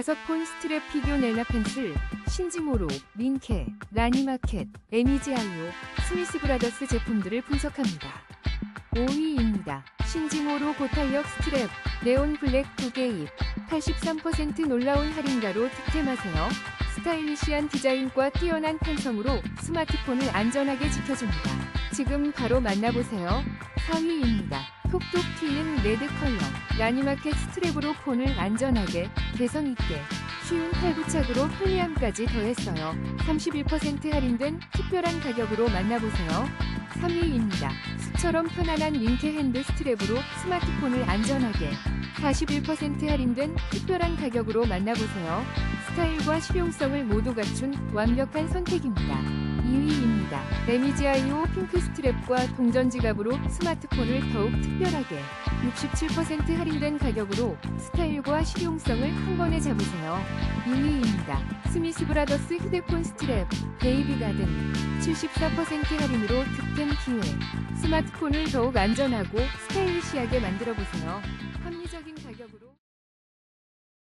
다섯 폰 스트랩 피규어 넬라 펜슬, 신지모로, 민케, 라니마켓, 에미지아이오, 스미스 브라더스 제품들을 분석합니다. 5위입니다. 신지모로 고탄력 스트랩, 네온 블랙 2개입, 83% 놀라운 할인가로 득템하세요. 스타일리시한 디자인과 뛰어난 탄성으로 스마트폰을 안전하게 지켜줍니다. 지금 바로 만나보세요. 4위입니다. 톡톡 튀는 레드 컬러, 라니마켓 스트랩으로 폰을 안전하게, 개성 있게, 쉬운 탈부착으로 편리함까지 더했어요. 31% 할인된 특별한 가격으로 만나보세요. 3위입니다. 숲처럼 편안한 윙케 핸드 스트랩으로 스마트폰을 안전하게 41% 할인된 특별한 가격으로 만나보세요. 스타일과 실용성을 모두 갖춘 완벽한 선택입니다. 2위입니다. 레미지 아이오 핑크 스트랩과 동전 지갑으로 스마트폰을 더욱 특별하게 67% 할인된 가격으로 스타일과 실용성을 한 번에 잡으세요. 2위입니다. 스미스 브라더스 휴대폰 스트랩 베이비 가든 74% 할인으로 득템 기회. 스마트폰을 더욱 안전하고 스타일리시하게 만들어 보세요. 합리적인